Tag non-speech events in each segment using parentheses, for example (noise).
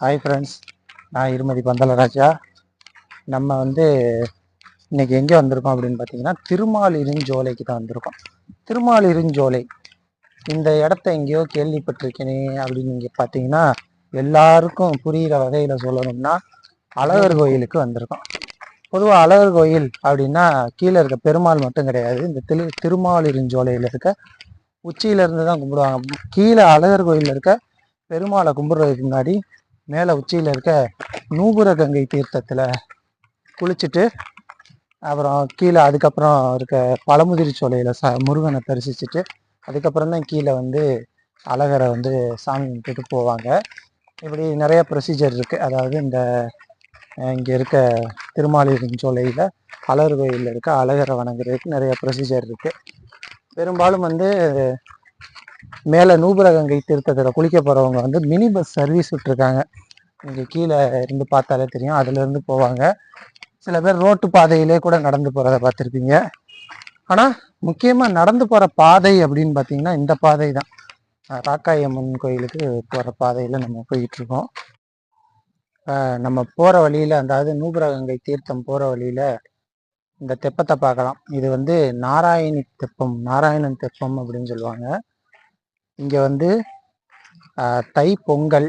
Hi friends நான் இருமதி பந்தலராஜா. நம்ம வந்து இன்னைக்கு எங்கே வந்திருக்கோம் அப்படின்னு பார்த்தீங்கன்னா திருமாலிருஞ்சோலைக்கு தான் வந்திருக்கோம். திருமாலிருஞ்சோலை இந்த இடத்த எங்கேயோ கேள்விப்பட்டிருக்கேனே அப்படின்னு நீங்கள் பார்த்தீங்கன்னா எல்லாருக்கும் புரிகிற வகையில் சொல்லணும்னா அழகர் கோயிலுக்கு வந்திருக்கோம். பொதுவாக அழகர் கோயில் அப்படின்னா கீழே இருக்க பெருமாள் மட்டும் கிடையாது. இந்த திரு திருமாலிருஞ்சோலையில் இருக்க உச்சியிலேருந்து தான் கும்பிடுவாங்க. கீழே அழகர் கோயிலில் இருக்க பெருமாளை கும்பிடுறதுக்கு முன்னாடி மேலே உச்சியில் இருக்க நூபுர கங்கை தீர்த்தத்தில் குளிச்சுட்டு அப்புறம் கீழே அதுக்கப்புறம் இருக்க பழமுதிரி சோலையில் ச முருகனை தரிசிச்சுட்டு அதுக்கப்புறம் தான் கீழே வந்து அழகரை வந்து சாமி கும்பிட்டுட்டு போவாங்க. இப்படி நிறைய ப்ரொசீஜர் இருக்குது அதாவது இந்த இங்கே இருக்க திருமாலிருஞ்சோலையில் அழகர் கோயிலில் இருக்க அழகரை வணங்குறதுக்கு நிறைய ப்ரொசீஜர் இருக்குது பெரும்பாலும் வந்து மேலே நூபுரகங்கை தீர்த்தத்தில் குளிக்க போகிறவங்க வந்து மினி பஸ் சர்வீஸ் விட்டுருக்காங்க. இங்கே கீழே இருந்து பார்த்தாலே தெரியும். அதுலேருந்து போவாங்க. சில பேர் ரோட்டு பாதையிலே கூட நடந்து போகிறத பார்த்துருப்பீங்க. ஆனால் முக்கியமாக நடந்து போகிற பாதை அப்படின்னு பார்த்தீங்கன்னா இந்த பாதை தான். ராக்காயம்மன் கோயிலுக்கு போகிற பாதையில் நம்ம போயிட்டுருக்கோம். நம்ம போகிற வழியில் அதாவது நூபுரகங்கை தீர்த்தம் போகிற வழியில் இந்த தெப்பத்தை பார்க்கலாம். இது வந்து நாராயணி தெப்பம் நாராயணன் தெப்பம் அப்படின்னு சொல்லுவாங்க. இங்கே வந்து தை பொங்கல்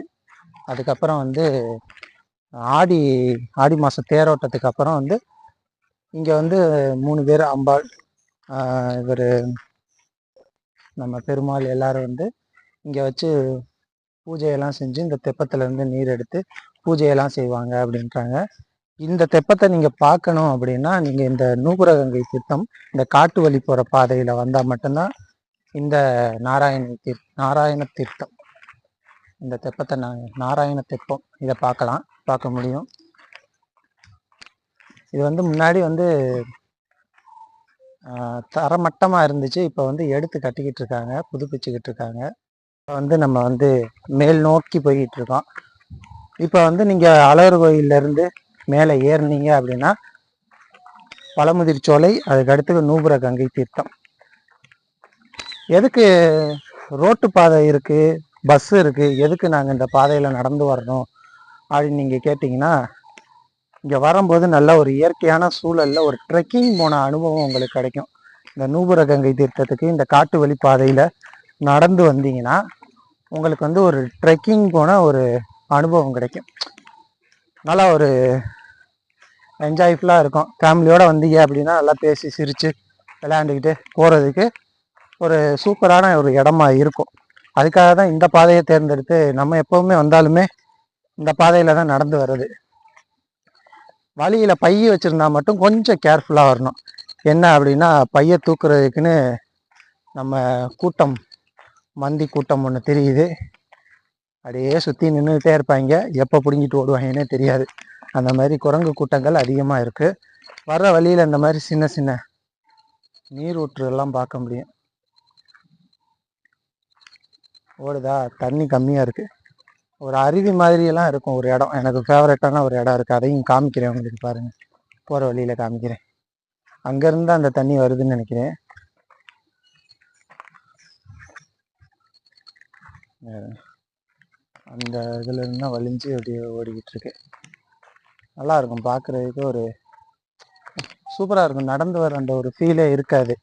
அதுக்கப்புறம் வந்து ஆடி ஆடி மாதம் தேரோட்டத்துக்கு அப்புறம் வந்து இங்கே வந்து மூணு பேர் அம்பாள் இவர் நம்ம பெருமாள் எல்லாரும் வந்து இங்கே வச்சு பூஜையெல்லாம் செஞ்சு இந்த தெப்பத்துலேருந்து நீர் எடுத்து பூஜையெல்லாம் செய்வாங்க அப்படின்றாங்க. இந்த தெப்பத்தை நீங்கள் பார்க்கணும் அப்படின்னா நீங்கள் இந்த நூபுரகங்கை திட்டம் இந்த காட்டு வழி போகிற பாதையில் வந்தால் மட்டும்தான் இந்த நாராயண தீர் நாராயண தீர்த்தம். இந்த தெப்பத்தை நான் நாராயண தெப்பம். இதை பார்க்கலாம். பார்க்க முடியும். இது வந்து முன்னாடி வந்து தரமட்டமாக இருந்துச்சு. இப்போ வந்து எடுத்து கட்டிக்கிட்டு இருக்காங்க. புதுப்பிச்சுக்கிட்டு இருக்காங்க. இப்போ வந்து நம்ம வந்து மேல் நோக்கி போய்கிட்டு இருக்கோம். இப்போ வந்து நீங்கள் அழகர் கோயிலேருந்து மேலே ஏறுனீங்க அப்படின்னா பழமுதிர்ச்சோலை அதுக்கு அடுத்து நூபுர கங்கை தீர்த்தம். எதுக்கு ரோட்டு பாதை இருக்குது பஸ் இருக்குது எதுக்கு நாங்கள் இந்த பாதையில் நடந்து வரணும்? அப்படின்னு நீங்கள் கேட்டிங்கன்னா இங்கே வரும்போது நல்ல ஒரு இயற்கையான சூழலில் ஒரு ட்ரெக்கிங் போன அனுபவம் உங்களுக்கு கிடைக்கும். இந்த நூபுர கங்கை தீர்த்தத்துக்கு இந்த காட்டு வழி பாதையில் நடந்து வந்தீங்கன்னா உங்களுக்கு வந்து ஒரு ட்ரெக்கிங் போன ஒரு அனுபவம் கிடைக்கும். நல்லா ஒரு என்ஜாய்ஃபுல்லாக இருக்கும். ஃபேமிலியோடு வந்தீங்க அப்படின்னா நல்லா பேசி சிரித்து விளையாண்டுக்கிட்டு போகிறதுக்கு ஒரு சூப்பரான ஒரு இடமா இருக்கும். அதுக்காக தான் இந்த பாதையை தேர்ந்தெடுத்து நம்ம எப்போவுமே வந்தாலுமே இந்த பாதையில் தான் நடந்து வர்றது. வழியில் பைய வச்சுருந்தா மட்டும் கொஞ்சம் கேர்ஃபுல்லாக வரணும். என்ன அப்படின்னா பைய தூக்குறதுக்குன்னு நம்ம கூட்டம் மந்தி கூட்டம் ஒன்று தெரியுது. அப்படியே சுற்றி நின்றுட்டே இருப்பாங்க. எப்போ பிடுங்கிட்டு ஓடுவாங்கன்னே தெரியாது. அந்த மாதிரி குரங்கு கூட்டங்கள் அதிகமாக இருக்குது வர்ற வழியில் இந்த மாதிரி சின்ன சின்ன நீர் எல்லாம் பார்க்க முடியும். ஓடுதா? தண்ணி கம்மியாக இருக்குது ஒரு அருவி மாதிரியெல்லாம் இருக்கும் ஒரு இடம். எனக்கு ஃபேவரட்டான ஒரு இடம் இருக்குது அதையும் காமிக்கிறேன் உங்களுக்கு பாருங்கள் போகிற வழியில் காமிக்கிறேன். அங்கேருந்து அந்த தண்ணி வருதுன்னு நினைக்கிறேன். அந்த இதுல இருந்தால் வலிஞ்சு அப்படியே ஓடிக்கிட்டு இருக்கு. நல்லா இருக்கும். பார்க்குறதுக்கு ஒரு சூப்பராக இருக்கும். நடந்து வர அந்த ஒரு ஃபீலே இருக்காது.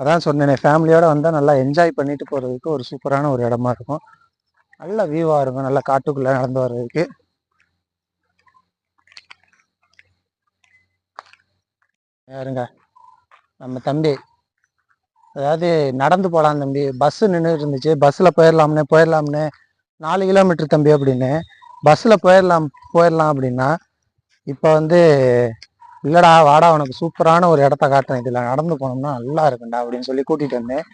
அதான் சொன்னேனே ஃபேமிலியோட வந்தால் நல்லா என்ஜாய் பண்ணிட்டு போகிறதுக்கு ஒரு சூப்பரான ஒரு இடமா இருக்கும். நல்ல வியூவாக இருக்கும் நல்லா காட்டுக்குள்ளே நடந்து வர்றதுக்கு. யாருங்க? நம்ம தம்பி. அதாவது நடந்து போகலாம் தம்பி. பஸ்ஸு நின்று இருந்துச்சு. பஸ்ஸில் போயிடலாம்னு போயிடலாம்னு நாலு கிலோமீட்டர் தம்பி அப்படின்னு. பஸ்ஸில் போயிடலாம் போயிடலாம் அப்படின்னா இப்போ வந்து இல்லைடா வாடா உனக்கு சூப்பரான ஒரு இடத்த காட்டுறேன். இதில் நடந்து போனோம்னா நல்லா இருக்கும்டா அப்படின்னு சொல்லி கூட்டிகிட்டு வந்தேன்.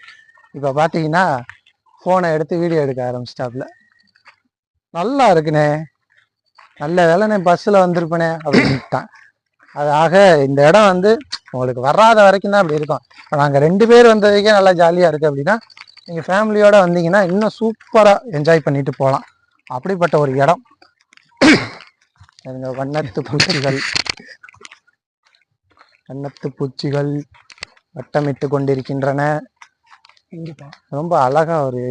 இப்போ பார்த்தீங்கன்னா ஃபோனை எடுத்து வீடியோ எடுக்க ஆரம்பிச்சிட்டாப்புல நல்லா இருக்குண்ணே. நல்ல வேலைண்ணே பஸ்ஸில் வந்திருப்பேனே அப்படின்ட்டான். அது ஆக இந்த இடம் வந்து உங்களுக்கு வராத வரைக்கும் தான் அப்படி இருக்கும். இப்போ நாங்கள் ரெண்டு பேர் வந்ததுக்கே நல்லா ஜாலியாக இருக்குது அப்படின்னா நீங்கள் ஃபேமிலியோடு வந்தீங்கன்னா இன்னும் சூப்பராக என்ஜாய் பண்ணிட்டு போகலாம் அப்படிப்பட்ட ஒரு இடம். (coughs) எங்கள் வண்ணத்து பூச்சிகள் வண்ணத்து பூச்சிகள் வட்டமிட்டு கொண்டிருக்கின்றன. ரொம்ப அழகா ஒரு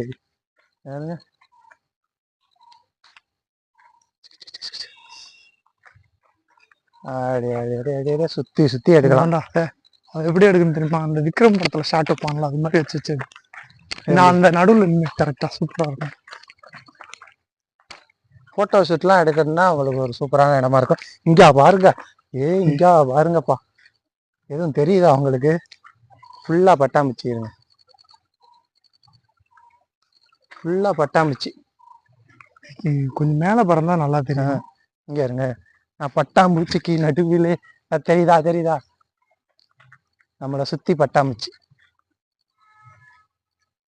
சுத்தி சுத்தி எடுக்கலாம். வேண்டாம் ஏ, அது எப்படி எடுக்குன்னு தெரியுமா? அந்த விக்ரம் படத்துல ஷார்ட் வைப்பாங்களா அது மாதிரி வச்சு வச்சு நான் அந்த நடுவுல நின்று கரெக்டா சூப்பரா இருக்கும். போட்டோ ஷூட்லாம் எடுக்கணும்னா உங்களுக்கு ஒரு சூப்பரான இடமா இருக்கும். இங்க பாருங்க. ஏ இங்க பாருங்கப்பா. எதுவும் தெரியுதா உங்களுக்கு? ஃபுல்லா பட்டாம்பூச்சி இருங்க. ஃபுல்லா பட்டாம்பூச்சி. இ- கொஞ்சம் மேல பறந்தா நல்லா தெரியும். இங்க இருங்க. நான் பட்டாம்பூச்சிக்கு நடுவிலே. தெரியுதா தெரியுதா? நம்மளை சுத்தி பட்டாம்பூச்சி.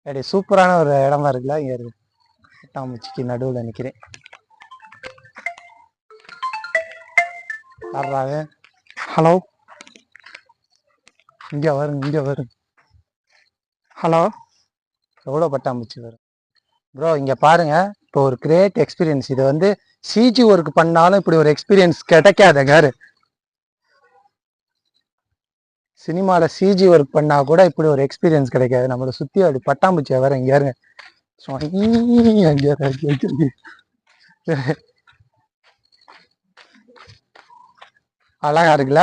அப்படி சூப்பரான ஒரு இடமா இருக்குல்ல இங்க இருக்கு. பட்டாம்பூச்சிக்கு நடுவுல யார்றாங்க ஹலோ? இங்க வரும் இங்க வரும் ஹலோ? எவ்வளோ பட்டாம்பூச்சி வரும்? ப்ரோ இங்க பாருங்க. இப்போ ஒரு கிரேட் எக்ஸ்பீரியன்ஸ் இது வந்து சிஜி ஒர்க் பண்ணாலும் இப்படி ஒரு எக்ஸ்பீரியன்ஸ் கிடைக்காதங்க சினிமால சிஜி ஒர்க் பண்ணா கூட இப்படி ஒரு எக்ஸ்பீரியன்ஸ் கிடைக்காது. நம்மளை சுத்தி அப்படி பட்டாம்பூச்சியா வேற இங்க இருங்க. அழகா இருக்குல்ல?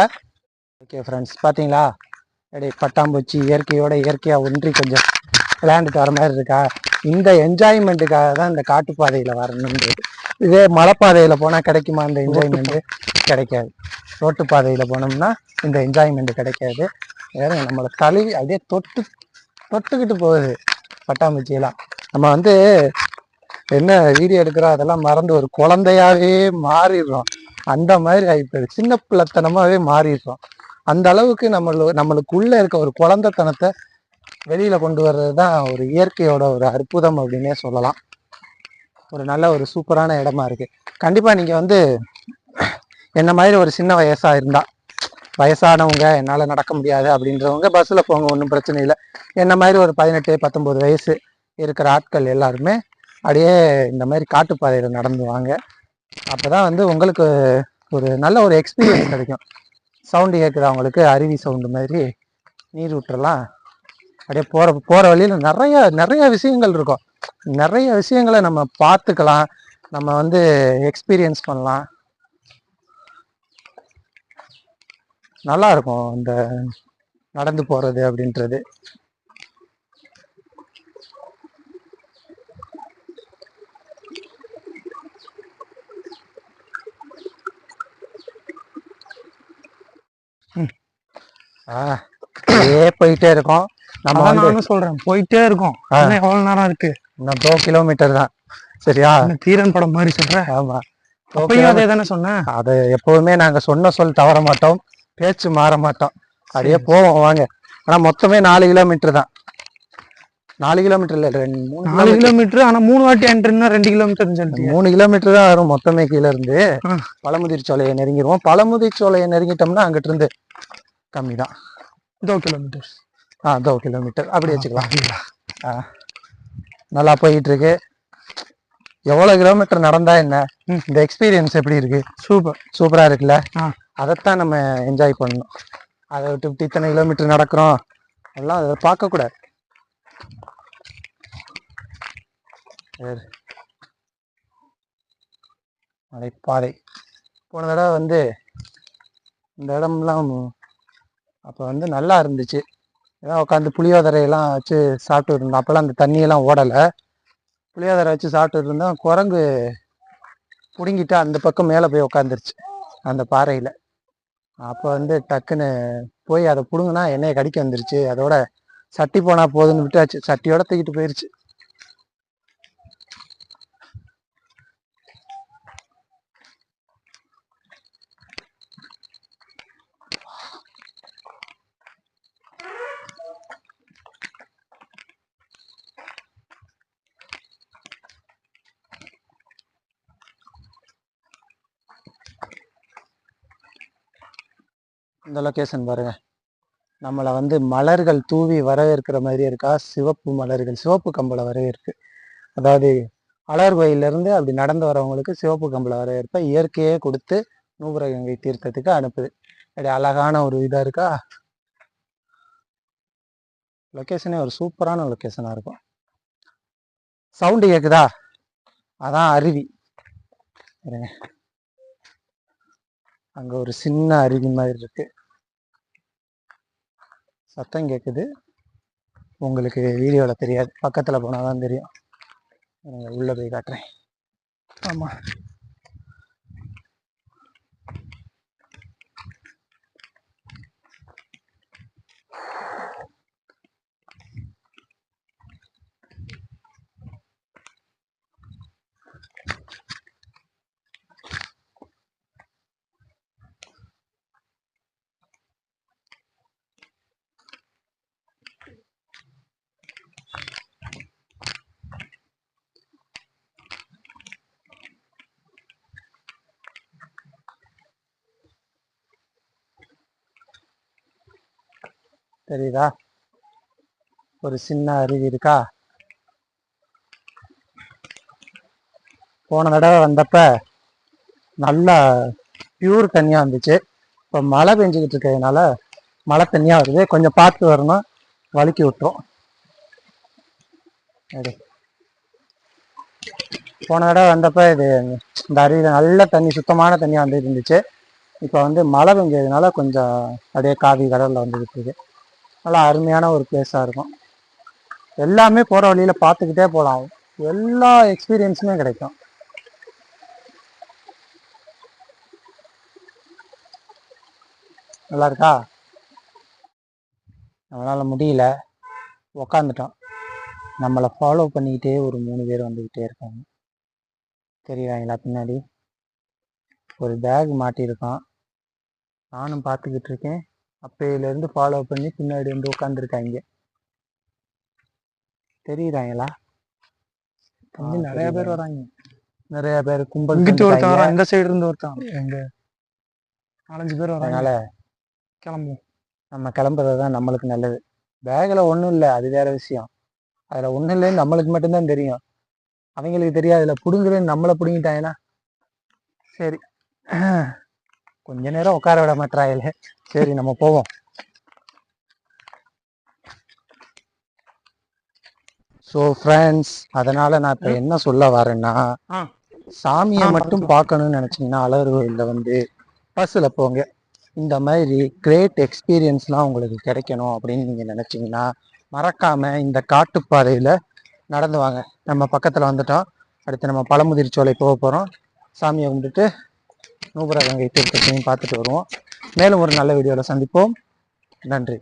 ஓகே ஃப்ரெண்ட்ஸ் பாத்தீங்களா? எடே பட்டாம்பூச்சி இயற்கையோட இயற்கையா ஒன்றி கொஞ்சம் விளையாண்டுட்டு வர மாதிரி இருக்கா? இந்த என்ஜாய்மெண்ட்டுக்காக தான் இந்த காட்டுப்பாதையில வரணுன்றது இதே மலைப்பாதையில போனா கிடைக்குமா இந்த என்ஜாய்மெண்ட் கிடைக்காது. ரோட்டு பாதையில போனோம்னா இந்த என்ஜாய்மெண்ட் கிடைக்காது. வேற நம்மளை கழுவி அப்படியே தொட்டு தொட்டுக்கிட்டு போகுது பட்டாம்பூச்சியெல்லாம். நம்ம வந்து என்ன வீடியோ எடுக்கிறோம் அதெல்லாம் மறந்து ஒரு குழந்தையாவே மாறிடுறோம். அந்த மாதிரி ஆயிப்போகுது சின்ன பிள்ளைத்தனமாவே மாறிடுறோம். அந்த அளவுக்கு நம்மள நம்மளுக்குள்ள இருக்க ஒரு குழந்தைத்தனத்தை வெளியில கொண்டு வர்றது தான் ஒரு இயற்கையோட ஒரு அற்புதம் அப்படின்னே சொல்லலாம். ஒரு நல்ல ஒரு சூப்பரான இடமா இருக்கு. கண்டிப்பா நீங்க வந்து என்ன மாதிரி ஒரு சின்ன வயசா இருந்தா வயசானவங்க என்னால் நடக்க முடியாது அப்படின்றவங்க பஸ்ஸில் போங்க ஒன்றும் பிரச்சனை இல்லை. என்ன மாதிரி ஒரு பதினெட்டு பத்தொம்போது வயசு இருக்கிற ஆட்கள் எல்லாருமே அப்படியே இந்த மாதிரி காட்டுப்பாதையில் நடந்து வாங்க. அப்பதான் வந்து உங்களுக்கு ஒரு நல்ல ஒரு எக்ஸ்பீரியன்ஸ் கிடைக்கும். சவுண்டு கேட்குது அவங்களுக்கு அருவி சவுண்டு மாதிரி நீர் ஊற்றலாம். அப்படியே போகிற போகிற வழியில் நிறைய நிறைய விஷயங்கள் இருக்கும். நிறைய விஷயங்களை நம்ம பார்த்துக்கலாம். நம்ம வந்து எக்ஸ்பீரியன்ஸ் பண்ணலாம். நல்லா இருக்கும் இந்த நடந்து போகிறது அப்படின்றது. அப்படியே போயிட்டே இருக்கோம். நம்ம நானும் சொல்றேன் போயிட்டே இருக்கோம். எவ்வளவு நேரம் இருக்கு? இன்னும் டோ கிலோமீட்டர் தான். சரியா? தீரன் படம் மாதிரி சொல்றேன் ஆமா. அப்பயும் அதே தானே சொன்னேன் அது எப்பவுமே நாங்க சொன்ன சொல் தவற மாட்டோம். பேச்சு மாற மாட்டோம். அப்படியே போவோம் வாங்க. ஆனா மொத்தமே நாலு கிலோமீட்டர் தான். நாலு கிலோமீட்டர் இல்ல ரெண்டு நாலு. கிலோமீட்டர் ஆனா மூணு வாட்டி என்ட்ருன்னா ரெண்டு கிலோமீட்டர் சொல்லிட்டீங்க மூணு கிலோமீட்டர் தான் வரும் மொத்தமே கீழ இருந்து. பழமுதிர் சோலையை நெருங்கிடுவோம் பழமுதிர் சோலையை நெருங்கிட்டோம்னா அங்கிட்டு இருந்து கம்மி தான் இதோ கிலோமீட்டர் ஆ அதோ கிலோமீட்டர் அப்படி வச்சுக்கலாம். ஆ. நல்லா போயிட்டு இருக்கு எவ்வளவு கிலோமீட்டர் நடந்தா என்ன. இந்த எக்ஸ்பீரியன்ஸ் எப்படி இருக்கு? சூப்பர். சூப்பரா இருக்குல்ல. அதைத்தான் நம்ம என்ஜாய் பண்ணணும். அதை விட்டு இத்தனை கிலோமீட்டர் நடக்கிறோம். எல்லாம் அதை பார்க்க கூடாது சரி. மலைப்பாதை. போன தடவை வந்து இந்த இடம்லாம் அப்போ வந்து நல்லா இருந்துச்சு. ஏதாவது உட்காந்து புளியோதரையெல்லாம் வச்சு சாப்பிட்டு இருந்தோம். அப்போல்லாம் அந்த தண்ணியெல்லாம் ஓடலை. புளியோதரை வச்சு சாப்பிட்டு இருந்தோம். குரங்கு பிடுங்கிட்டு அந்த பக்கம் மேலே போய் உட்காந்துருச்சு அந்த பாறையில். அப்போ வந்து டக்குன்னு போய் அதை பிடுங்கினா எண்ணெயை கடிக்க வந்துருச்சு. அதோட சட்டி போனால் போதுன்னு விட்டாச்சு. சட்டியோட தூக்கிட்டு போயிருச்சு. இந்த லொக்கேஷன் பாருங்க. நம்மளை வந்து மலர்கள் தூவி வரவேற்கிற மாதிரி இருக்கா? சிவப்பு மலர்கள் சிவப்பு கம்பளை வரவேற்கு அதாவது அழகர் கோயிலிருந்து அப்படி நடந்து வரவங்களுக்கு சிவப்பு கம்பளை வரவேற்பை இயற்கையே கொடுத்து நூபுரகங்கை தீர்த்தத்துக்கு அனுப்புது. அப்படி அழகான ஒரு இதாக இருக்கா? லொக்கேஷனே ஒரு சூப்பரான லொக்கேஷனாக இருக்கும். சவுண்டு கேட்குதா அதான் அருவி. இருங்க. அங்கே ஒரு சின்ன அருவி மாதிரி இருக்குது சத்தம் கேட்குது உங்களுக்கு வீடியோவில் தெரியாது. பக்கத்தில் போனால் தான் தெரியும். உள்ளே உள்ள போய் காட்டுறேன். ஆமாம் தெரியுதா? ஒரு சின்ன அருவி இருக்கா? போன தடவை வந்தப்ப நல்லா பியூர் தண்ணியாக இருந்துச்சு. இப்போ மழை பெஞ்சிக்கிட்டு இருக்கிறதுனால மழை தண்ணியாக வருது. கொஞ்சம் பார்த்து வரணும். வழுக்கி விட்டுரும். போன தடவை வந்தப்போ இது இந்த அருவியில் நல்ல தண்ணி சுத்தமான தண்ணியாக வந்து இருந்துச்சு. இப்போ வந்து மழை பெஞ்சதுனால கொஞ்சம் அப்படியே காவி கடலில் வந்துக்கிட்டு இருக்கு. நல்லா அருமையான ஒரு பிளேஸாக இருக்கும். எல்லாமே போகிற வழியில் பார்த்துக்கிட்டே போகலாம் எல்லா எக்ஸ்பீரியன்ஸுமே கிடைக்கும். நல்லா இருக்கா? நம்மளால் முடியல. உக்காந்துட்டோம். நம்மளை ஃபாலோ பண்ணிக்கிட்டே ஒரு மூணு பேர் வந்துக்கிட்டே இருக்காங்க. தெரியுறாங்களா பின்னாடி? ஒரு பேக் மாட்டியிருக்கான். நானும் பார்த்துக்கிட்டு இருக்கேன். அப்பையிலேருந்து ஃபாலோ பண்ணி பின்னாடி வந்து உட்காந்துருக்காங்க தெரியுறாங்களா தம்பி நிறைய பேர் வராங்க. நிறைய பேர் கும்பல் இங்கிட்டு ஒருத்தன் சேர்ந்துட்டாங்க. வரான் இந்த சைடு இருந்து ஒருத்தன். எங்க? நாலஞ்சு பேர் வராங்க. அதனால கிளம்புவோம். நம்ம கிளம்புறது தான் நம்மளுக்கு நல்லது. பேக்கில் ஒன்றும் இல்லை அது வேற விஷயம். அதில் ஒன்றும் இல்லைன்னு நம்மளுக்கு மட்டும்தான் தெரியும். அவங்களுக்கு தெரியாதுல பிடுங்குறேன்னு நம்மளை பிடுங்கிட்டாங்கன்னா. சரி. கொஞ்ச நேரம் உட்கார விட மாட்டாங்களே சரி நம்ம போவோம். ஸோ ஃப்ரெண்ட்ஸ் அதனால நான் இப்போ என்ன சொல்ல வரேன்னா. சாமியை மட்டும். பார்க்கணும்னு நினச்சிங்கன்னா அழகர் கோயிலில் வந்து பஸ்ஸில் போங்க. இந்த மாதிரி கிரேட் எக்ஸ்பீரியன்ஸ்லாம் உங்களுக்கு கிடைக்கணும் அப்படின்னு நீங்கள் நினச்சிங்கன்னா மறக்காமல் இந்த காட்டுப்பாதையில் நடந்து வாங்க. நம்ம பக்கத்தில் வந்துட்டோம். அடுத்து நம்ம பழமுதிர் சோலை போக போகிறோம் சாமியை கும்பிட்டுட்டு நூபராக கங்கை தீர்த்தத்தையும் பார்த்துட்டு வருவோம். மேலும் ஒரு நல்ல வீடியோவில் சந்திப்போம். நன்றி.